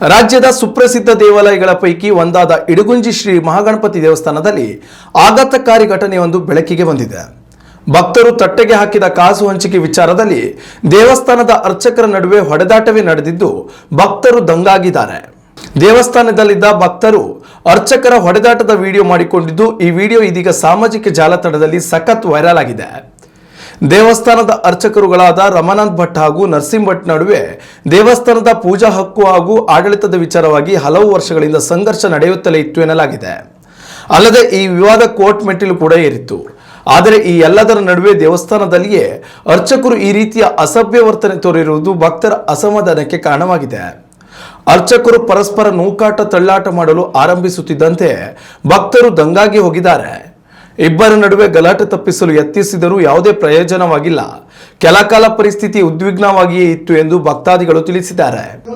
ರಾಜ್ಯದ ಸುಪ್ರಸಿದ್ಧ ದೇವಾಲಯಗಳ ಪೈಕಿ ಒಂದಾದ ಇಡಗುಂಜಿ ಶ್ರೀ ಮಹಾಗಣಪತಿ ದೇವಸ್ಥಾನದಲ್ಲಿ ಆಘಾತಕಾರಿ ಘಟನೆಯೊಂದು ಬೆಳಕಿಗೆ ಬಂದಿದೆ. ಭಕ್ತರು ತಟ್ಟೆಗೆ ಹಾಕಿದ ಕಾಸು ಹಂಚಿಕೆ ವಿಚಾರದಲ್ಲಿ ದೇವಸ್ಥಾನದ ಅರ್ಚಕರ ನಡುವೆ ಹೊಡೆದಾಟವೇ ನಡೆದಿದ್ದು ಭಕ್ತರು ದಂಗಾಗಿದ್ದಾರೆ. ದೇವಸ್ಥಾನದಲ್ಲಿದ್ದ ಭಕ್ತರು ಅರ್ಚಕರ ಹೊಡೆದಾಟದ ವಿಡಿಯೋ ಮಾಡಿಕೊಂಡಿದ್ದು ಈ ವಿಡಿಯೋ ಇದೀಗ ಸಾಮಾಜಿಕ ಜಾಲತಾಣದಲ್ಲಿ ಸಖತ್ ವೈರಲ್ ಆಗಿದೆ. ದೇವಸ್ಥಾನದ ಅರ್ಚಕರುಗಳಾದ ರಮಾನಂದ್ ಭಟ್ ಹಾಗೂ ನರಸಿಂಹ ಭಟ್ ನಡುವೆ ದೇವಸ್ಥಾನದ ಪೂಜಾ ಹಕ್ಕು ಹಾಗೂ ಆಡಳಿತದ ವಿಚಾರವಾಗಿ ಹಲವು ವರ್ಷಗಳಿಂದ ಸಂಘರ್ಷ ನಡೆಯುತ್ತಲೇ ಇತ್ತು ಎನ್ನಲಾಗಿದೆ. ಅಲ್ಲದೆ ಈ ವಿವಾದ ಕೋರ್ಟ್ ಮೆಟ್ಟಿಲು ಕೂಡ ಏರಿತ್ತು. ಆದರೆ ಈ ಎಲ್ಲದರ ನಡುವೆ ದೇವಸ್ಥಾನದಲ್ಲಿಯೇ ಅರ್ಚಕರು ಈ ರೀತಿಯ ಅಸಭ್ಯ ವರ್ತನೆ ತೋರಿರುವುದು ಭಕ್ತರ ಅಸಮಾಧಾನಕ್ಕೆ ಕಾರಣವಾಗಿದೆ. ಅರ್ಚಕರು ಪರಸ್ಪರ ನೂಕಾಟ ತಳ್ಳಾಟ ಮಾಡಲು ಆರಂಭಿಸುತ್ತಿದ್ದಂತೆ ಭಕ್ತರು ದಂಗಾಗಿ ಹೋಗಿದ್ದಾರೆ. ಇಬ್ಬರ ನಡುವೆ ಗಲಾಟೆ ತಪ್ಪಿಸಲು ಯತ್ನಿಸಿದರೂ ಯಾವುದೇ ಪ್ರಯೋಜನವಾಗಿಲ್ಲ. ಕೆಲಕಾಲ ಪರಿಸ್ಥಿತಿ ಉದ್ವಿಗ್ನವಾಗಿಯೇ ಇತ್ತು ಎಂದು ಭಕ್ತಾದಿಗಳು ತಿಳಿಸಿದ್ದಾರೆ.